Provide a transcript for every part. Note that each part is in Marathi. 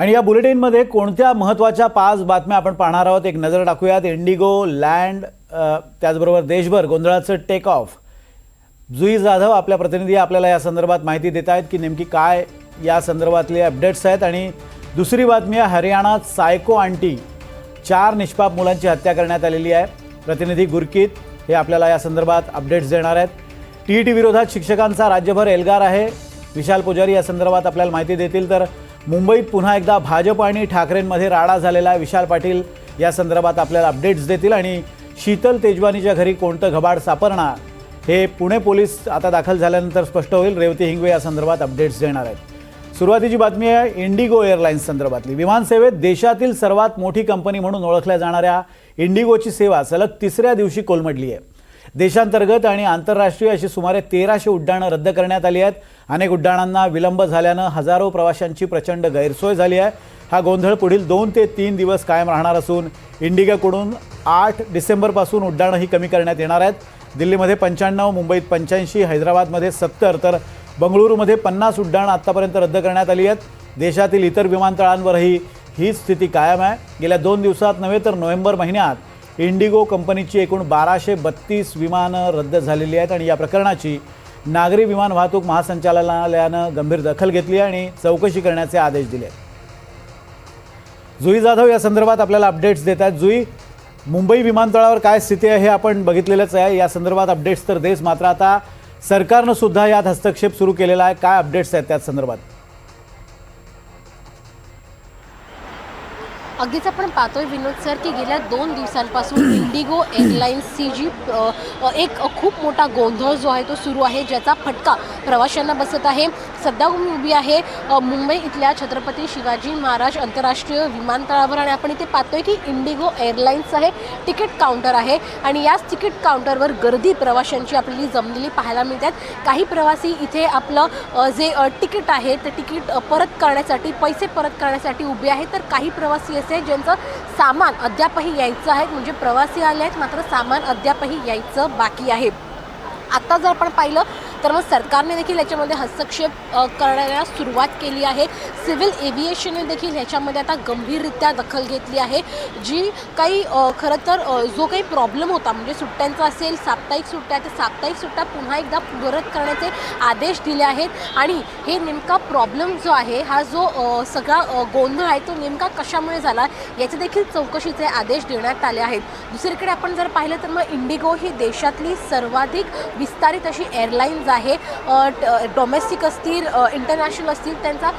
आणि या बुलेटिनमध्ये कोणत्या महत्त्वाच्या पाच बातम्या आपण पाहणार आहोत? एक नजर टाकूयात. इंडिगो लँड त्याचबरोबर देशभर गोंधळाचं टेक ऑफ जुई जाधव आपल्या प्रतिनिधी आपल्याला या संदर्भात माहिती देत आहेत की नेमकी काय या संदर्भातले अपडेट्स आहेत. आणि दुसरी बातमी आहे हरियाणात सायको आंटी चार निष्पाप मुलांची हत्या करण्यात आलेली आहे. प्रतिनिधी गुरकीत हे आपल्याला या संदर्भात अपडेट्स देणार आहेत. टी ई टी विरोधात शिक्षकांचा राज्यभर एल्गार आहे. विशाल पुजारी या संदर्भात आपल्याला माहिती देतील. तर मुंबईत पुन्हा एकदा भाजप आणि ठाकरेंमध्ये राडा झालेला विशाल पाटील या संदर्भात आपल्याला अपडेट्स देतील आणि शीतल तेजवानीच्या घरी कोणतं घबाड सापडणार हे पुणे पोलीस आता दाखल झाल्यानंतर स्पष्ट होईल. रेवती हिंगवे या संदर्भात अपडेट्स देणार आहेत. सुरुवातीची बातमी आहे इंडिगो एअरलाईन्स संदर्भातली. विमानसेवेत देशातील सर्वात मोठी कंपनी म्हणून ओळखल्या जाणाऱ्या इंडिगोची सेवा सलग तिसऱ्या दिवशी कोलमडली आहे. देशांतर्गत आणि आंतरराष्ट्रीय अशी सुमारे तेराशे उड्डाणं रद्द करण्यात आली आहेत. अनेक उड्डाणांना विलंब झाल्यानं हजारो प्रवाशांची प्रचंड गैरसोय झाली आहे. हा गोंधळ पुढील दोन ते तीन दिवस कायम राहणार असून इंडिगाकडून आठ डिसेंबरपासून उड्डाणंही कमी करण्यात येणार आहेत. दिल्लीमध्ये पंच्याण्णव मुंबईत पंच्याऐंशी हैदराबादमध्ये सत्तर तर बंगळुरूमध्ये पन्नास उड्डाणं आत्तापर्यंत रद्द करण्यात आली आहेत. देशातील इतर विमानतळांवरही ही स्थिती कायम आहे. गेल्या दोन दिवसात नव्हे तर नोव्हेंबर महिन्यात इंडिगो कंपनीची एकूण बाराशे बत्तीस विमानं रद्द झालेली आहेत आणि या प्रकरणाची नागरी विमान वाहतूक महासंचालनालयानं गंभीर दखल घेतली आहे आणि चौकशी करण्याचे आदेश दिले जुई जाधव या संदर्भात आपल्याला अपडेट्स देत आहेत. जुई मुंबई विमानतळावर काय स्थिती आहे हे आपण बघितलेलंच आहे. या संदर्भात अपडेट्स तर देस मात्र. आता सरकारनं सुद्धा यात हस्तक्षेप सुरू केलेला आहे. काय अपडेट्स आहेत त्या संदर्भात? अगदीच आपण पाहतोय विनोद सर की गेल्या दोन दिवसांपासून इंडिगो एअरलाइन्सची जी एक खूप मोठा गोंधळ जो आहे तो सुरू आहे ज्याचा फटका प्रवाशांना बसत आहे. सध्या मी उभी आहे मुंबई इथल्या छत्रपती शिवाजी महाराज आंतरराष्ट्रीय विमानतळावर आणि आपण इथे पाहतोय की इंडिगो एअरलाइन्स आहे तिकीट काउंटर आहे आणि याच तिकीट काउंटरवर गर्दी प्रवाशांची आपल्याला जमलेली पाहायला मिळतात. काही प्रवासी इथे आपलं जे तिकीट आहे ते तिकीट परत करण्यासाठी पैसे परत करण्यासाठी उभे आहेत तर काही प्रवासी असे आहेत ज्यांचं सामान अद्यापही यायचं आहे म्हणजे प्रवासी आले आहेत मात्र सामान अद्यापही यायचं बाकी आहे. आत्ता जर आपण पाहिलं तर मग सरकारने देखील याच्यामध्ये हस्तक्षेप करण्याला सुरुवात केली आहे. सिव्हिल एव्हिएशनने देखील ह्याच्यामध्ये आता गंभीररित्या दखल घेतली आहे. जी काही खरं तर जो काही प्रॉब्लेम होता म्हणजे सुट्ट्यांचा असेल साप्ताहिक सुट्ट्या त्या साप्ताहिक सुट्ट्या पुन्हा एकदा परत करण्याचे आदेश दिले आहेत. आणि हे नेमका प्रॉब्लेम जो आहे हा जो सगळा गोंधळ आहे तो नेमका कशामुळे झाला याचे देखील चौकशीचे आदेश देण्यात आले आहेत. दुसरीकडे आपण जर पाहिलं तर मग इंडिगो ही देशातली सर्वाधिक विस्तारित अशी एअरलाईन्स आहे. डोमेस्टिक असतील इंटरनॅशनल असतील त्यांचा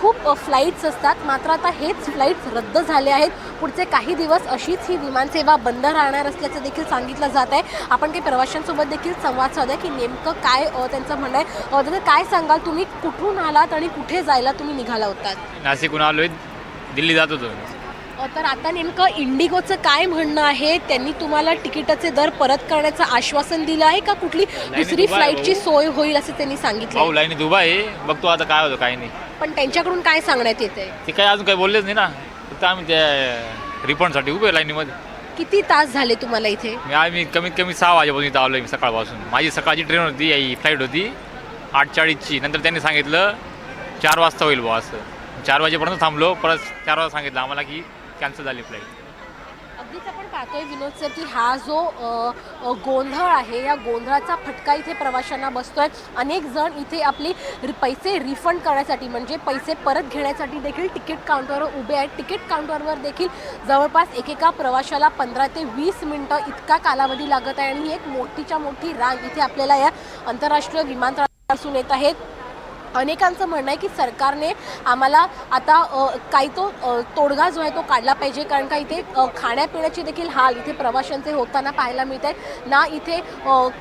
खूप फ्लाईट्स असतात. मात्र आता हेच फ्लाईट्स रद्द झाले आहेत. पुढचे काही दिवस अशीच ही विमानसेवा बंद राहणार असल्याचं देखील सांगितलं जात आहे. आपण काही प्रवाशांसोबत देखील संवाद साधूया की नेमकं काय त्यांचं म्हणणं आहे. त्याचं काय सांगाल? तुम्ही कुठून आलात आणि कुठे जायला तुम्ही निघाला होतात? नाशिकहून आलो दिल्ली जात होतो तर आता नेमकं इंडिगोचं काय म्हणणं आहे? त्यांनी तुम्हाला तिकिटाचे दर परत करण्याचं आश्वासन दिलं आहे का? कुठली दुसरी दुबई, फ्लाईटची भाऊ. सोय होईल असं त्यांनी सांगितलं भाऊ लाईनी दुबा आहे. बघतो आता काय होतं काय नाही. पण त्यांच्याकडून काय सांगण्यात येते ते काय अजून काही बोललेच नाही ना. फक्त आम्ही त्या रिफंडसाठी उभे आहे लाईनीमध्ये. किती तास झाले तुम्हाला इथे? मी आम्ही कमीत कमी सहा वाजेपासून इथं आलो आहे मी सकाळपासून. माझी सकाळची ट्रेन होती ही फ्लाईट होती. आठ चाळीसची नंतर त्यांनी सांगितलं चार वाजता होईल बुवा असं. चार वाजेपर्यंत थांबलो. परत चार वाजता सांगितलं आम्हाला की कॅन्सल झाली फ्लाईट अगदीच आपण पाहतोय विनोद सर की हा जो अ, अ, गोंधळ आहे या गोंधळाचा फटका इथे प्रवाशांना बसतोय. अनेक जण इथे आपली रि- पैसे रिफंड करण्यासाठी म्हणजे पैसे परत घेण्यासाठी देखील तिकीट काउंटरवर उभे आहेत. तिकीट काउंटरवर देखील जवळपास एकेका प्रवाशाला पंधरा ते वीस मिनटं इतका कालावधी लागत आहे. आणि ही एक मोठीच्या मोठी रांग इथे आपल्याला या आंतरराष्ट्रीय विमानतळापासून येत आहे. अनेकांचं म्हणणं आहे की सरकारने आम्हाला आता काही तो तोडगा जो आहे तो काढला पाहिजे. कारण का इथे खाण्यापिण्याची खाण्यापिण्याचे देखील हाल इथे प्रवाशांचे होताना पाहायला मिळत आहेत ना इथे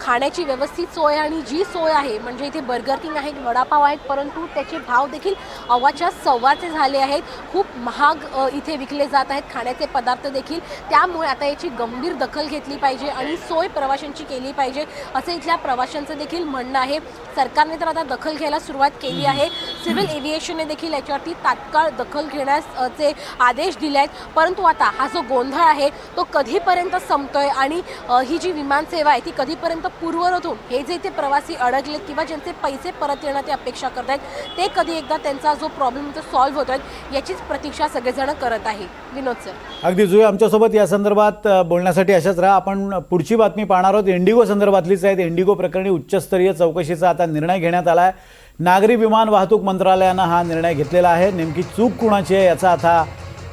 खाण्याची व्यवस्थित सोय आणि जी सोय आहे म्हणजे इथे बर्गर किंग आहे वडापाव आहेत परंतु त्याचे भाव देखील अवाच्या सव्वाचे झाले आहेत. खूप महाग इथे विकले जात आहेत. खाण्याचे पदार्थ देखील. त्यामुळे आता याची गंभीर दखल घेतली पाहिजे आणि सोय प्रवाशांची केली पाहिजे असं इथल्या प्रवाशांचं देखील म्हणणं आहे. सरकारने तर आता दखल घ्यायला सुरुवात केली आहे. सिव्हिल एव्हिएशनने देखील याच्यावरती तात्काळ दखल घेण्यास चे आदेश दिले आहेत. परंतु आता हा जो गोंधळ आहे तो कधीपर्यंत संपतोय आणि ही जी विमानसेवा आहे ती कधीपर्यंत पूर्ववत होऊन हे जे ते प्रवासी अडकलेत किंवा ज्यांचे पैसे परत येणं ते अपेक्षा करत आहेत ते कधी एकदा त्यांचा जो प्रॉब्लेम तो सॉल्व्ह होतोय याचीच प्रतीक्षा सगळेजण करत आहे. विनोद सर अगदी जुळे आमच्यासोबत या संदर्भात बोलण्यासाठी अशाच राहा. आपण पुढची बातमी पाहणार आहोत. इंडिगो संदर्भातलीच आहे इंडिगो प्रकरणी उच्चस्तरीय चौकशीचा आता निर्णय घेण्यात आला आहे नागरी विमान वाहतूक मंत्रालयानं हा निर्णय घेतलेला आहे. नेमकी चूक कुणाची आहे याचा आता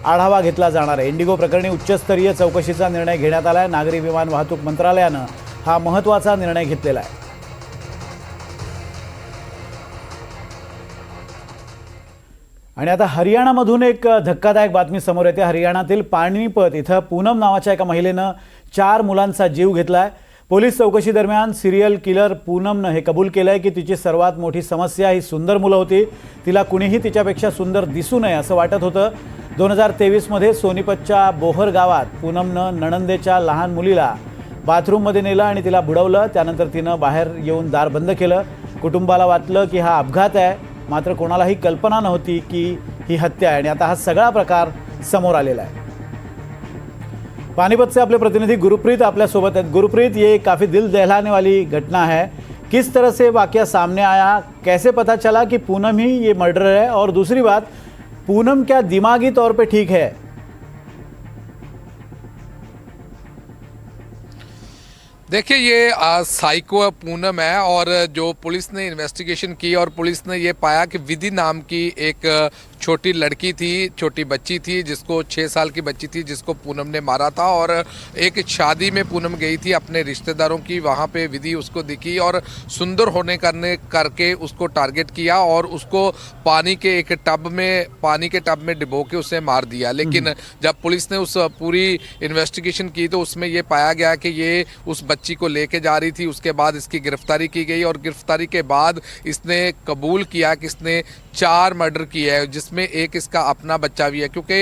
आढावा घेतला जाणार आहे. इंडिगो प्रकरणी उच्चस्तरीय चौकशीचा निर्णय घेण्यात आला आहे नागरी विमान वाहतूक मंत्रालयानं हा महत्त्वाचा निर्णय घेतलेला आहे. आणि आता हरियाणामधून एक धक्कादायक बातमी समोर येते. हरियाणातील पाणीपत इथं पूनम नावाच्या एका महिलेनं चार मुलांचा जीव घेतलाय. पोलीस चौकशी दरम्यान सिरियल किलर पूनमनं हे कबूल केलं आहे की तिची सर्वात मोठी समस्या ही सुंदर मुलं होती. तिला कुणीही तिच्यापेक्षा सुंदर दिसू नये असं वाटत होतं. दोन हजार तेवीसमध्ये सोनीपतच्या बोहर गावात पूनमनं नणंदेच्या लहान मुलीला बाथरूममध्ये नेलं आणि तिला बुडवलं. त्यानंतर तिनं बाहेर येऊन दार बंद केलं. कुटुंबाला वाटलं की हा अपघात आहे. मात्र कोणालाही कल्पना नव्हती की ही हत्या आहे. आणि आता हा सगळा प्रकार समोर आलेला आहे. पानीपत से अपने प्रतिनिधि गुरप्रीत आपल्या सोबत आहेत. गुरप्रीत ये काफ़ी दिल दहलाने वाली घटना है. किस तरह से वाकया सामने आया? कैसे पता चला कि पूनम ही ये मर्डर है? और दूसरी बात पूनम क्या दिमागी तौर पे ठीक है? देखिए ये आ, साइको पूनम है और जो पुलिस ने इन्वेस्टिगेशन की और पुलिस ने ये पाया कि विधि नाम की एक छोटी लड़की थी छोटी बच्ची थी जिसको छः साल की बच्ची थी जिसको पूनम ने मारा था और एक शादी में पूनम गई थी अपने रिश्तेदारों की। वहाँ पे विधि उसको दिखी और सुंदर होने करने करके उसको टारगेट किया और उसको पानी के एक टब में पानी के टब में डिबो के उसे मार दिया। लेकिन जब पुलिस ने उस पूरी इन्वेस्टिगेशन की तो उसमें ये पाया गया कि ये उस बच्ची को लेके जा रही थी। उसके बाद इसकी गिरफ्तारी की गई और गिरफ्तारी के बाद इसने कबूल किया कि इसने चार मर्डर किया है जिसमें एक इसका अपना बच्चा भी है, क्योंकि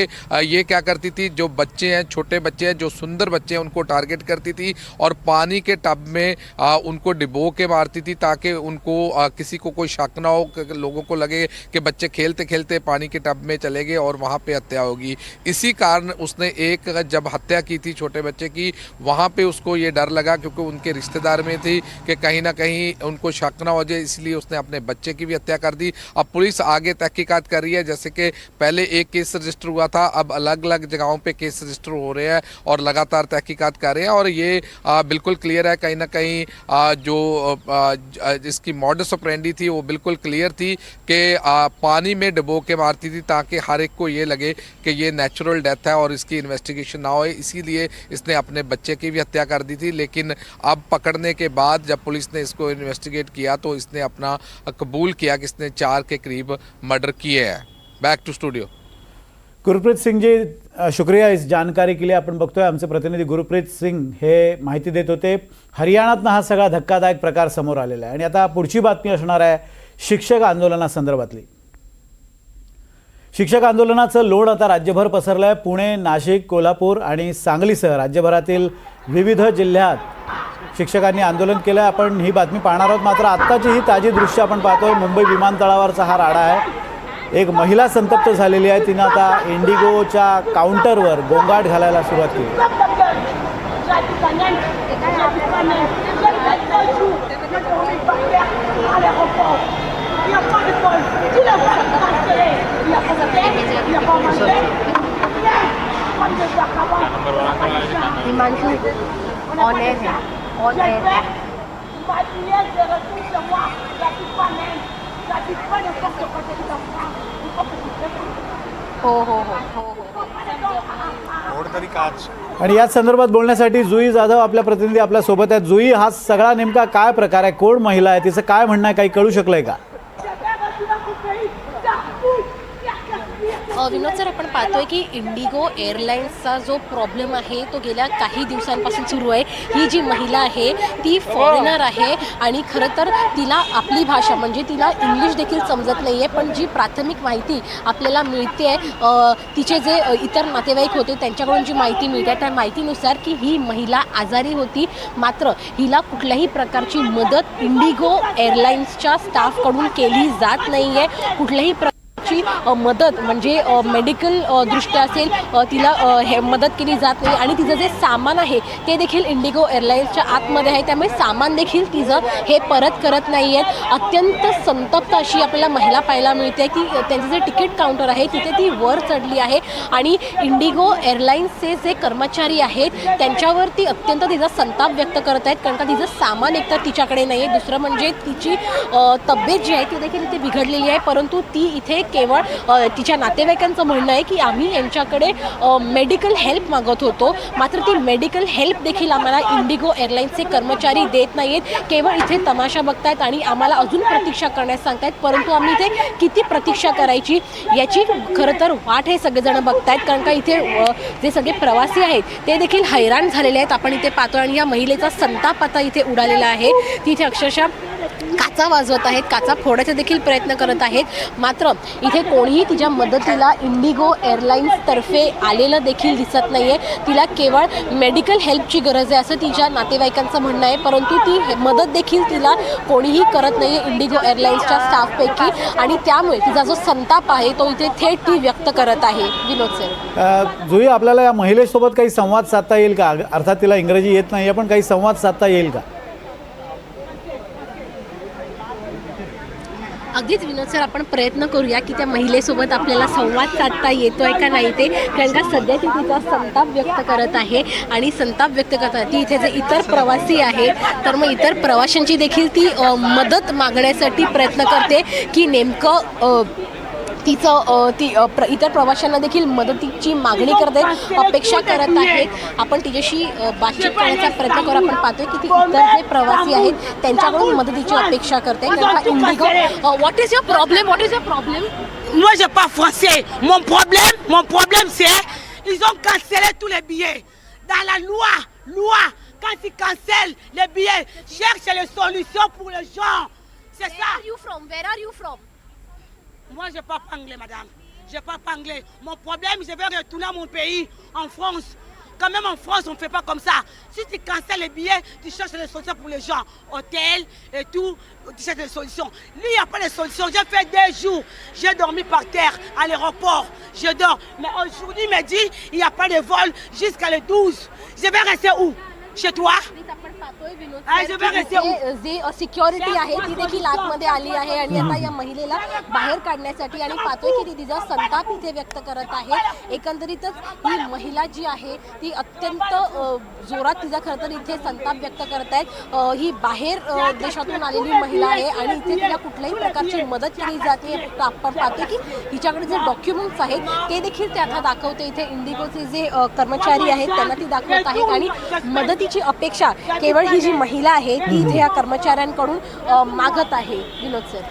ये क्या करती थी, जो बच्चे हैं, छोटे बच्चे हैं, जो सुंदर बच्चे हैं, उनको टारगेट करती थी और पानी के टब में उनको डिबो के मारती थी ताकि उनको किसी को कोई शक ना हो लोगों को लगे कि बच्चे खेलते खेलते पानी के टब में चले गए और वहाँ पे हत्या होगी। इसी कारण उसने एक जब हत्या की थी छोटे बच्चे की, वहाँ पे उसको ये डर लगा क्योंकि उनके रिश्तेदार में थी कि कहीं ना कहीं उनको शक ना हो जाए, इसलिए उसने अपने बच्चे की भी हत्या कर दी। अब पुलिस आगे तहकीकात कर रही है, जैसे कि पहले एक केस रजिस्टर हुआ था, अब अलग अलग जगहों पे केस रजिस्टर हो रहे हैं और लगातार तहकीकात कर रहे हैं और ये बिल्कुल क्लियर है, कहीं ना कहीं जो इसकी मॉडस ऑपरेंडी थी, वो बिल्कुल क्लियर थी कि पानी में डुबो के मारती थी ताकि हर एक को ये लगे कि ये नेचुरल डेथ है और इसकी इन्वेस्टिगेशन ना हो इसीलिए इसने अपने बच्चे की भी हत्या कर दी थी, लेकिन अब पकड़ने के बाद जब पुलिस ने इसको इन्वेस्टिगेट किया तो इसने अपना कबूल किया कि इसने चार के करीब मर्डर किए हैं। Back to studio Gurpreet Singh ji शुक्रिया इस जानकारी के लिए। आपण बघतोय आमचे प्रतिनिधी गुरप्रीत सिंग हे माहिती देत होते हरियाणातनं हा सगळा धक्कादायक प्रकार समोर आलेला आहे. आणि आता पुढची बातमी असणार आहे शिक्षक आंदोलनासंदर्भातली शिक्षक आंदोलनाचं लोड आता राज्यभर पसरलं आहे पुणे नाशिक कोल्हापूर आणि सांगलीसह राज्यभरातील विविध जिल्ह्यात शिक्षकांनी आंदोलन केलं आहे आपण ही बातमी पाहणार आहोत. मात्र आत्ताची ही ताजी दृश्य आपण पाहतोय. मुंबई विमानतळावरचा हा राडा आहे. एक महिला संतप्त झालेली आहे. तिनं आता इंडिगोच्या काउंटरवर गोंगाट घालायला सुरुवात केली. है है हो आणि याच संदर्भात बोलण्यासाठी जुई जाधव आपल्या प्रतिनिधी आपल्यासोबत आहेत. जुई हा सगळा नेमका काय प्रकार आहे? कोण महिला आहे? तिचं काय म्हणणं आहे? काही कळू शकलंय का? विनोद सर आपण पाहतोय की इंडिगो एअरलाइन्सचा जो प्रॉब्लेम आहे तो गेल्या काही दिवसांपासून सुरू आहे. ही जी महिला आहे ती फॉरेनर आहे आणि खरं तर तिला आपली भाषा म्हणजे तिला इंग्लिश देखील समजत नाही आहे पण जी प्राथमिक माहिती आपल्याला मिळते आहे तिचे जे इतर नातेवाईक होते त्यांच्याकडून जी माहिती मिळते त्या माहितीनुसार की ही महिला आजारी होती. मात्र हिला कुठल्याही प्रकारची मदत इंडिगो एअरलाइन्सच्या स्टाफकडून केली जात नाही आहे कुठल्याही प्र ची मदत म्हणजे मेडिकल दृष्ट्या असेल तिला हे मदत केली जात नाही आणि तिचं जे सामान आहे ते देखील इंडिगो एअरलाईन्सच्या आतमध्ये आहे. त्यामुळे सामान देखील तिचं हे परत करत नाही आहेत अत्यंत संतप्त अशी आपल्याला महिला पाहायला मिळते की त्यांचं जे तिकीट काउंटर आहे तिथे ती वर चढली आहे आणि इंडिगो एअरलाईन्सचे जे कर्मचारी आहेत त्यांच्यावरती अत्यंत तिचा संताप व्यक्त करत आहेत. कारण का तिचं सामान एकतर तिच्याकडे नाही आहे दुसरं म्हणजे तिची तब्येत जी आहे ती देखील इथे बिघडलेली आहे. परंतु ती इथे केवळ तिच्या नातेवाईकांचं म्हणणं आहे की आम्ही यांच्याकडे मेडिकल हेल्प मागत होतो. मात्र ती मेडिकल हेल्प देखील आम्हाला इंडिगो एअरलाईन्सचे कर्मचारी देत नाही आहेत केवळ इथे तमाशा बघतायत आणि आम्हाला अजून प्रतीक्षा करण्यास सांगतायत. परंतु आम्ही इथे किती प्रतीक्षा करायची याची खरं तर वाट हे सगळेजण बघतायत. कारण का इथे जे सगळे प्रवासी आहेत ते देखील हैराण झालेले आहेत. आपण इथे पाहतो आणि या महिलेचा संताप आता इथे उडालेला आहे. तिथे अक्षरशः काचा वाजवत आहेत काचा फोडायचा देखील प्रयत्न करत आहेत. मात्र इथे कोणीही तिच्या मदतीला इंडिगो एअरलाईन्सतर्फे आलेलं देखील दिसत नाही आहे तिला केवळ मेडिकल हेल्पची गरज आहे असं तिच्या नातेवाईकांचं म्हणणं आहे. परंतु ती मदत देखील तिला कोणीही करत नाही आहे इंडिगो एअरलाईन्सच्या स्टाफपैकी आणि त्यामुळे तिचा जो संताप आहे तो इथे थेट ती व्यक्त करत आहे. विनोद सर. जुई आपल्याला या महिलेसोबत काही संवाद साधता येईल का? अर्थात तिला इंग्रजी येत नाही आहे पण काही संवाद साधता येईल का? अगदीच विनोद सर आपण प्रयत्न करूया की त्या महिलेसोबत आपल्याला संवाद साधता येतो आहे का नाही ते कारण का सध्या ती तिचा संताप व्यक्त करत आहे आणि संताप व्यक्त करत आहे ती इथे जे इतर प्रवासी आहे तर मग इतर प्रवाशांची देखील ती मदत मागण्यासाठी प्रयत्न करते की नेमकं तिचं ती प्र इतर प्रवाशांना देखील मदतीची मागणी करते अपेक्षा करत आहेत आपण तिच्याशी बातचीत करण्याचा प्रयत्न करू आपण पाहतोय की ती इतर जे प्रवासी आहेत त्यांच्याकडून मदतीची अपेक्षा करते IndiGo what is your problem what is your problem Moi, j'ai pas français. Mon problème, mon problème, c'est ils ont cancellé tous les billets. Dans la loi, loi, quand ils cancellent les billets, cherche les solutions pour les gens. C'est ça. You from where are you from Moi, je parle pas anglais, madame. Je parle pas anglais. Mon problème, je vais retourner à mon pays, en France. Quand même en France, on ne fait pas comme ça. Si tu cancelles les billets, tu cherches des solutions pour les gens. Hôtel et tout, tu cherches des solutions. Lui, il n'y a pas de solutions. J'ai fait deux jours. J'ai dormi par terre à l'aéroport. Je dors. Mais aujourd'hui, il m'a dit, il n'y a pas de vol jusqu'à le 12. Je vais rester où? Toi? आपण पाहतोय विनोद सर, जे सिक्युरिटी आहे ती देखील आतमध्ये आली आहे आणि आता या महिलेला बाहेर काढण्यासाठी आणि पाहतोय की ती तिचा संताप इथे व्यक्त करत आहे. एकंदरीतच ही महिला जी आहे ती अत्यंत अ, जोरात तिचा खरं तर इथे संताप व्यक्त करत आहेत. अ, ही बाहेर अ, देशातून आलेली महिला आहे आणि इथे तिला कुठल्याही प्रकारची मदत केली जाते. आपण पाहतोय की हिच्याकडे जे डॉक्युमेंट्स आहेत ते देखील ते आता दाखवते. इथे इंडिगोचे जे अ, कर्मचारी आहेत त्यांना ती दाखवत आहेत आणि मदतीची अपेक्षा केवळ ही जी महिला आहे ती इथे या कर्मचाऱ्यांकडून मागत आहे. विनोद सर.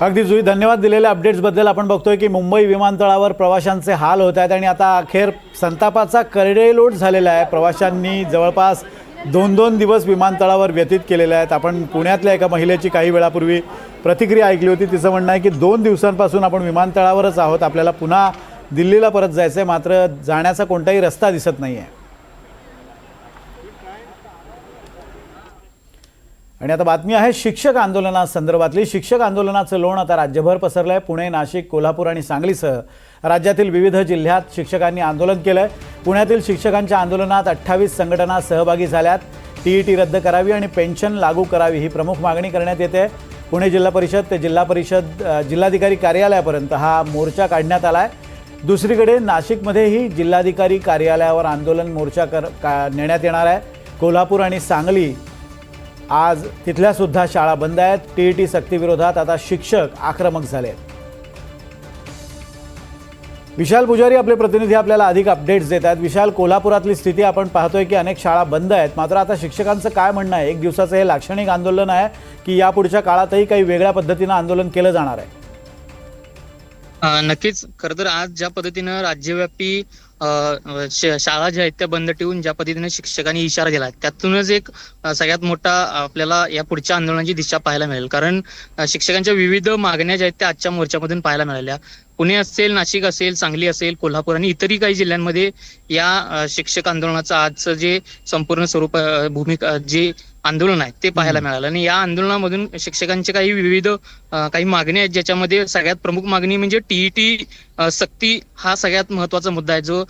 अगदी जुई धन्यवाद दिलेल्या अपडेट्सबद्दल आपण बघतोय की मुंबई विमानतळावर प्रवाशांचे हाल होत आहेत आणि आता अखेर संतापाचा करडेलोट झालेला आहे. प्रवाशांनी जवळपास दोन दोन दिवस विमानतळावर व्यतीत केलेले आहेत. आपण पुण्यातल्या एका महिलेची काही वेळापूर्वी प्रतिक्रिया ऐकली होती. तिचं म्हणणं आहे की दोन दिवसांपासून आपण विमानतळावरच आहोत. आपल्याला पुन्हा दिल्लीला परत जायचं आहे मात्र जाण्याचा कोणताही रस्ता दिसत नाही आहे आणि आता बातमी आहे शिक्षक आंदोलनासंदर्भातली शिक्षक आंदोलनाचं लोण आता राज्यभर पसरलं आहे पुणे नाशिक कोल्हापूर आणि सांगलीसह राज्यातील विविध जिल्ह्यात शिक्षकांनी आंदोलन केलं आहे पुण्यातील शिक्षकांच्या आंदोलनात अठ्ठावीस संघटना सहभागी झाल्यात. टी ई टी रद्द करावी आणि पेन्शन लागू करावी ही प्रमुख मागणी करण्यात येते. पुणे जिल्हा परिषद ते जिल्हा परिषद जिल्हाधिकारी कार्यालयापर्यंत हा मोर्चा काढण्यात आला आहे दुसरीकडे नाशिकमध्येही जिल्हाधिकारी कार्यालयावर आंदोलन मोर्चा कर का नेण्यात येणार आहे. कोल्हापूर आणि सांगली आज तिथल्या सुद्धा शाळा बंद आहेत. टी ई टी सक्तीविरोधात आता शिक्षक आक्रमक झाले आहेत. विशाल पुजारी आपले प्रतिनिधी आपल्याला अधिक अपडेट्स देत आहेत. विशाल कोल्हापुरातली स्थिती आपण पाहतोय की अनेक शाळा बंद आहेत. मात्र आता शिक्षकांचं काय म्हणणं आहे? एक दिवसाचं हे लाक्षणिक आंदोलन आहे की यापुढच्या काळातही काही वेगळ्या पद्धतीनं आंदोलन केलं जाणार आहे. नक्कीच. खर तर आज ज्या पद्धतीनं राज्यव्यापी शाळा ज्या आहेत त्या बंद ठेवून ज्या पद्धतीने शिक्षकांनी इशारा दिला त्यातूनच एक सगळ्यात मोठा आपल्याला या पुढच्या आंदोलनाची दिशा पाहायला मिळेल. कारण शिक्षकांच्या विविध मागण्या ज्या आहेत त्या आजच्या मोर्चामधून पाहायला मिळाल्या. पुणे असेल नाशिक असेल सांगली असेल कोल्हापूर आणि इतरही काही जिल्ह्यांमध्ये या शिक्षक आंदोलनाचं आजचं जे संपूर्ण स्वरूप भूमिका जे आंदोलन आहे ते पाहायला मिळालं. आणि या आंदोलनामधून शिक्षकांचे काही विविध काही मागण्या आहेत ज्याच्यामध्ये सगळ्यात प्रमुख मागणी म्हणजे टीईटी सक्ती हा सगळ्यात महत्त्वाचा मुद्दा आहे जो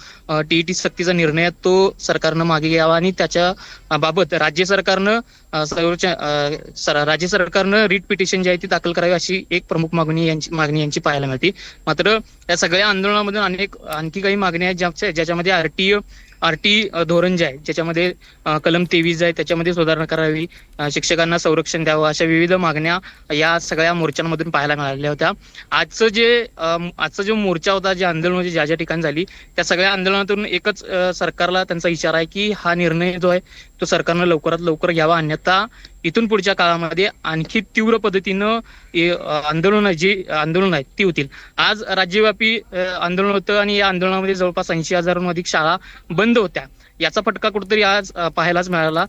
टीईटी सक्तीचा निर्णय तो सरकारनं मागे घ्यावा आणि त्याच्या बाबत राज्य सरकारनं सर्वोच्च राज्य सरकारनं रिट पिटिशन जी आहे ती दाखल करावी अशी एक प्रमुख मागणी यांची मागणी यांची पाहायला मिळते. मात्र या सगळ्या आंदोलनामधून अनेक आणखी काही मागण्या आहेत ज्याच्या ज्याच्यामध्ये आरटीओ आरटी धोरण जे आहे ज्याच्यामध्ये कलम तेवीस आहे त्याच्यामध्ये सुधारणा करावी शिक्षकांना संरक्षण द्यावं अशा विविध मागण्या या सगळ्या मोर्चांमधून पाहायला मिळालेल्या होत्या. आजचं जे आजचा जो मोर्चा होता जे आंदोलन ज्या ज्या ठिकाणी झाली त्या सगळ्या आंदोलनातून एकच सरकारला त्यांचा इशारा आहे की हा निर्णय जो आहे तो सरकारनं लवकरात लवकर घ्यावा. अन्यथा इथून पुढच्या काळामध्ये आणखी तीव्र पद्धतीनं आंदोलन जी आंदोलन आहेत ती होतील. आज राज्यव्यापी आंदोलन होतं आणि या आंदोलनामध्ये जवळपास ऐंशी हजारांहून अधिक शाळा बंद होत्या. याचा फटका कुठेतरी आज पाहायलाच मिळाला.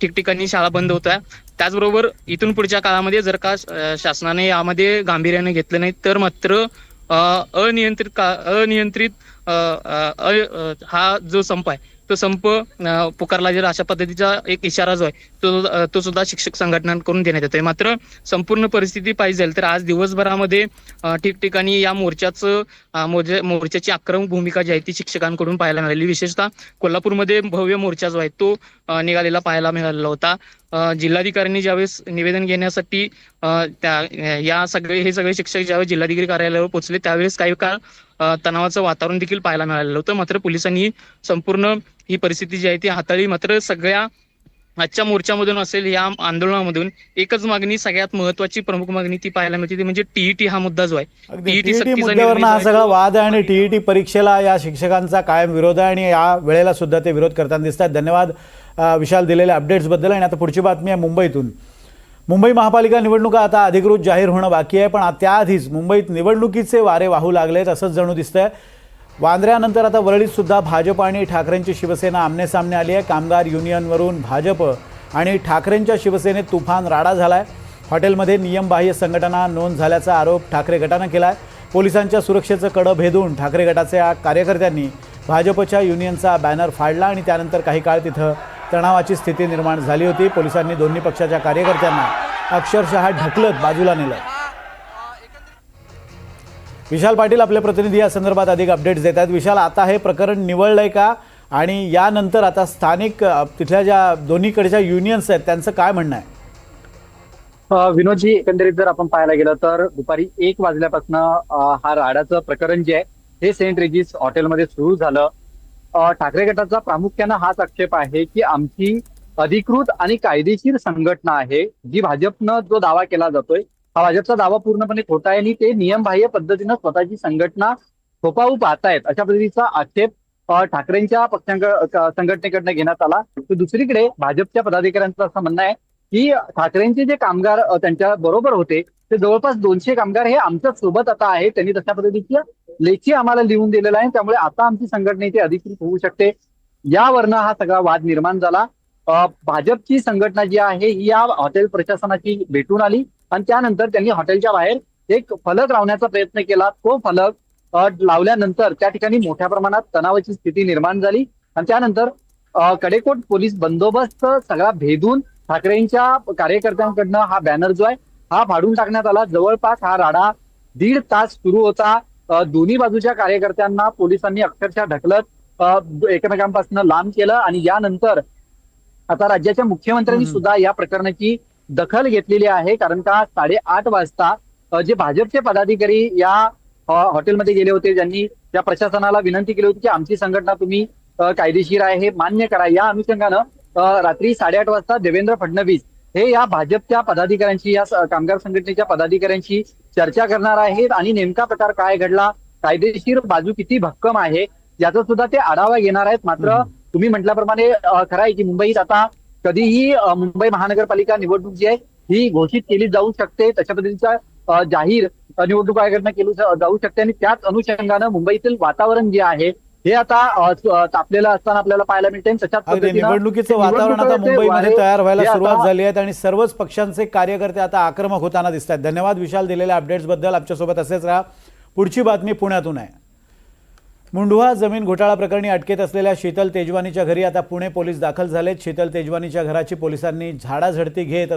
ठिकठिकाणी शाळा बंद होत्या. त्याचबरोबर इथून पुढच्या काळामध्ये जर का शासनाने यामध्ये गांभीर्याने घेतलं नाही तर मात्र अनियंत्रित का अनियंत्रित अ, हा जो संप आहे तो संप पुकारला जाईल अशा पद्धतीचा एक इशारा जो आहे तो तो सुद्धा शिक्षक संघटनांकडून देण्यात येतोय. मात्र संपूर्ण परिस्थिती पाहिजे तर आज दिवसभरामध्ये ठिकठिकाणी या मोर्चाचं मोर्चा- मोर्चाची आक्रमक भूमिका जी आहे ती शिक्षकांकडून पाहायला मिळाली. विशेषतः कोल्हापूरमध्ये भव्य मोर्चा जो आहे तो निघालेला पाहायला मिळालेला होता. जिल्हाधिकाऱ्यांनी ज्यावेळेस निवेदन घेण्यासाठी त्या या सगळे हे सगळे शिक्षक ज्यावेळेस जिल्हाधिकारी कार्यालयावर पोहोचले त्यावेळेस काही काळ तणावाचं वातावरण देखील पाहायला मिळालेलं होतं. मात्र पोलिसांनी संपूर्ण ही परिस्थिती जी आहे ती हाताळली. मात्र सगळ्या आजच्या मोर्चामधून असेल या आंदोलनामधून एकच मागणी सगळ्यात महत्वाची प्रमुख मागणी ती पाहायला मिळते ती म्हणजे टीईटी हा मुद्दा जो आहे. टीईटी हा सगळा वाद आहे आणि टीईटी परीक्षेला या शिक्षकांचा कायम विरोध आहे आणि या वेळेला सुद्धा ते विरोध करताना दिसतात धन्यवाद. विशाल दिलेल्या अपडेट्सबद्दल आणि आता पुढची बातमी आहे मुंबईतून. मुंबई महापालिका निवडणुका आता अधिकृत जाहीर होणं बाकी आहे पण त्याआधीच मुंबईत निवडणुकीचे वारे वाहू लागलेत असंच जणू दिसतंय. वांद्र्यानंतर आता वरळीत सुद्धा भाजप आणि ठाकरेंची शिवसेना आमनेसामने आली आहे. कामगार युनियनवरून भाजप आणि ठाकरेंच्या शिवसेनेत तुफान राडा झालाय. हॉटेलमध्ये नियमबाह्य संघटना नोंद झाल्याचा आरोप ठाकरे गटानं केला आहे पोलिसांच्या सुरक्षेचं कडं भेदून ठाकरे गटाच्या कार्यकर्त्यांनी भाजपच्या युनियनचा बॅनर फाडला आणि त्यानंतर काही काळ तिथं तणावाची स्थिती निर्माण झाली होती. पोलिसांनी दोन्ही पक्षाच्या कार्यकर्त्यांना अक्षरशः ढकलत बाजूला नेलं. विशाल पाटील आपले प्रतिनिधी या संदर्भात अधिक अपडेट्स देत आहेत. विशाल आता हे प्रकरण निवळलंय का? आणि यानंतर आता स्थानिक तिथल्या ज्या दोन्हीकडच्या युनियन्स आहेत त्यांचं काय म्हणणं आहे? विनोदजी एकंदरीत जर आपण पाहायला गेलं तर दुपारी एक वाजल्यापासून हा राडाचं प्रकरण जे आहे हे सेंट रेजिस हॉटेलमध्ये सुरू झालं. ठाकरे गटाचा प्रामुख्यानं हाच आक्षेप आहे की आमची अधिकृत आणि कायदेशीर संघटना आहे जी भाजपनं जो दावा केला जातोय हा भाजपचा दावा पूर्णपणे खोटा आहे आणि ते नियमबाह्य पद्धतीनं स्वतःची संघटना थोपावू पाहतायत. अशा पद्धतीचा आक्षेप ठाकरेंच्या पक्षांक संघटनेकडनं घेण्यात आला. तर दुसरीकडे भाजपच्या पदाधिकाऱ्यांचं असं म्हणणं आहे की ठाकरेंचे जे कामगार त्यांच्या बरोबर होते ते जवळपास दोनशे कामगार हे आमच्यासोबत आता आहे त्यांनी तशा पद्धतीची लेखी आम्हाला लिहून दिलेला आहे. त्यामुळे आता आमची संघटनेची अधिकृत होऊ शकते. यावरनं हा सगळा वाद निर्माण झाला. भाजपची संघटना जी आहे ही या हॉटेल प्रशासनाची भेटून आली आणि त्यानंतर त्यांनी हॉटेलच्या बाहेर एक फलक लावण्याचा प्रयत्न केला. तो फलक लावल्यानंतर त्या ठिकाणी मोठ्या प्रमाणात तणावाची स्थिती निर्माण झाली. आणि त्यानंतर कडेकोट पोलीस बंदोबस्त सगळा भेदून ठाकरेंच्या कार्यकर्त्यांकडनं हा बॅनर जो आहे हा फाडून टाकण्यात आला. जवळपास हा राडा दीड तास सुरू होता. दोन्ही बाजूच्या कार्यकर्त्यांना पोलिसांनी अक्षरशः ढकलत एकमेकांपासून लांब केलं आणि यानंतर आता राज्याच्या मुख्यमंत्र्यांनी. सुद्धा या प्रकरणाची दखल घेतलेली आहे. कारण का साडेआठ वाजता जे भाजपचे पदाधिकारी या हॉटेलमध्ये गेले होते ज्यांनी त्या प्रशासनाला विनंती केली होती की आमची संघटना तुम्ही कायदेशीर आहे हे मान्य करा. या अनुषंगानं रात्री साडेआठ वाजता देवेंद्र फडणवीस हे या भाजपच्या पदाधिकाऱ्यांशी या कामगार संघटनेच्या पदाधिकाऱ्यांशी चर्चा करणार आहेत आणि नेमका प्रकार काय घडला कायदेशीर बाजू किती भक्कम आहे याचा सुद्धा ते आढावा घेणार आहेत. मात्र. तुम्ही म्हटल्याप्रमाणे खरं आहे की मुंबईत आता कधीही मुंबई महानगरपालिका निवडणूक जी आहे ही घोषित केली जाऊ शकते. तशा पद्धतीचा जाहीर निवडणूक आयोगाकडनं केली जाऊ शकते. आणि त्याच अनुषंगानं मुंबईतील वातावरण जे आहे हे आता तापलेलं असताना आपल्याला पाहायला मिळते निवडणुकीचं वातावरण आता मुंबईमध्ये तयार व्हायला सुरुवात झाली आहे आणि सर्वच पक्षांचे कार्यकर्ते आता आक्रमक होताना दिसत आहेत. धन्यवाद विशाल दिलेल्या अपडेट्सबद्दल आमच्यासोबत असेच राहा. पुढची बातमी पुण्यातून आहे. मुंढवा जमीन घोटाळा प्रकरणी अटकेत असलेल्या शीतल तेजवानीच्या घरी आता पुणे पोलीस दाखल झालेत. शीतल तेजवानीच्या घराची पोलिसांनी झाडाझडती घेत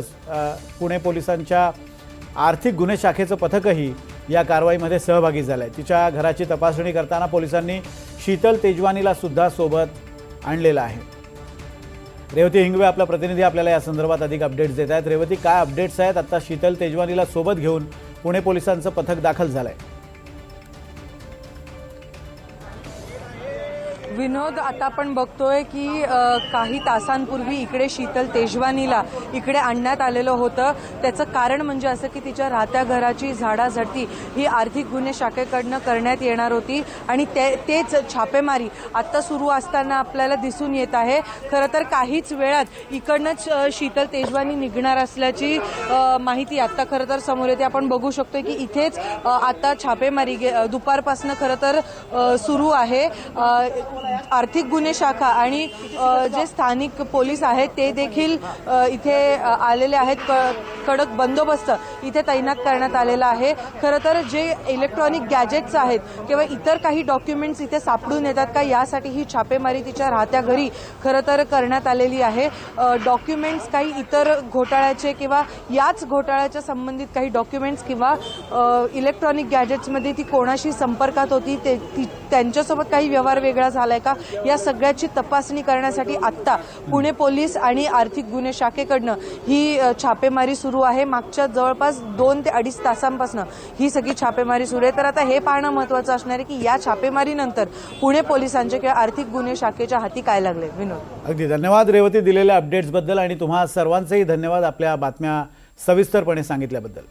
पुणे पोलिसांच्या आर्थिक गुन्हे शाखेचं पथकही या कारवाईमध्ये सहभागी झालंय. तिच्या घराची तपासणी करताना पोलिसांनी शीतल तेजवानीला सुद्धा सोबत आणलेलं आहे. रेवती हिंगवे आपला प्रतिनिधी आपल्याला या संदर्भात अधिक अपडेट्स देत आहेत. रेवती काय अपडेट्स आहेत? आता शीतल तेजवानीला सोबत घेऊन पुणे पोलिसांचं पथक दाखल झालं आहे विनोद आता आपण बघतोय की काही तासांपूर्वी इकडे शीतल तेजवानीला इकडे आणण्यात आलेलं होतं. त्याचं कारण म्हणजे असं की तिच्या राहत्या घराची झाडाझडती ही आर्थिक गुन्हे शाखेकडनं करण्यात येणार होती. आणि ते तेच छापेमारी आत्ता सुरू असताना आपल्याला दिसून येत आहे. खरं तर काहीच वेळात इकडनंच शीतल तेजवानी निघणार असल्याची माहिती आत्ता खरं तर समोर येते. आपण बघू शकतोय की इथेच आता छापेमारी गे- दुपारपासनं खरं तर सुरू आहे. आर्थिक गुन्हे शाखा आणि जे स्थानिक पोलीस आहेत ते देखील इथे आलेले आहेत. क- कडक बंदोबस्त इथे तैनात करण्यात आलेला आहे. खरं तर जे इलेक्ट्रॉनिक गॅजेट्स आहेत किंवा इतर काही डॉक्युमेंट्स इथे सापडून येतात का यासाठी ही छापेमारी तिच्या राहत्या घरी खरं तर करण्यात आलेली आहे. डॉक्युमेंट्स काही इतर घोटाळ्याचे किंवा याच घोटाळ्याच्या संबंधित काही डॉक्युमेंट्स किंवा इलेक्ट्रॉनिक गॅजेट्समध्ये ती कोणाशी संपर्कात होती ते त्यांच्यासोबत काही व्यवहार वेगळा झाला झालाय का? या सगळ्याची तपासणी करण्यासाठी आत्ता पुणे पोलीस आणि आर्थिक गुन्हे शाखेकडनं ही छापेमारी सुरू आहे. मागच्या जवळपास दोन ते अडीच तासांपासून ही सगळी छापेमारी सुरू आहे. तर आता हे पाहणं महत्वाचं असणार आहे की या छापेमारीनंतर पुणे पोलिसांच्या किंवा आर्थिक गुन्हे शाखेच्या हाती काय लागले? विनोद. अगदी. धन्यवाद रेवती दिलेल्या अपडेट्सबद्दल आणि तुम्हा सर्वांचेही धन्यवाद आपल्या बातम्या सविस्तरपणे सांगितल्याबद्दल.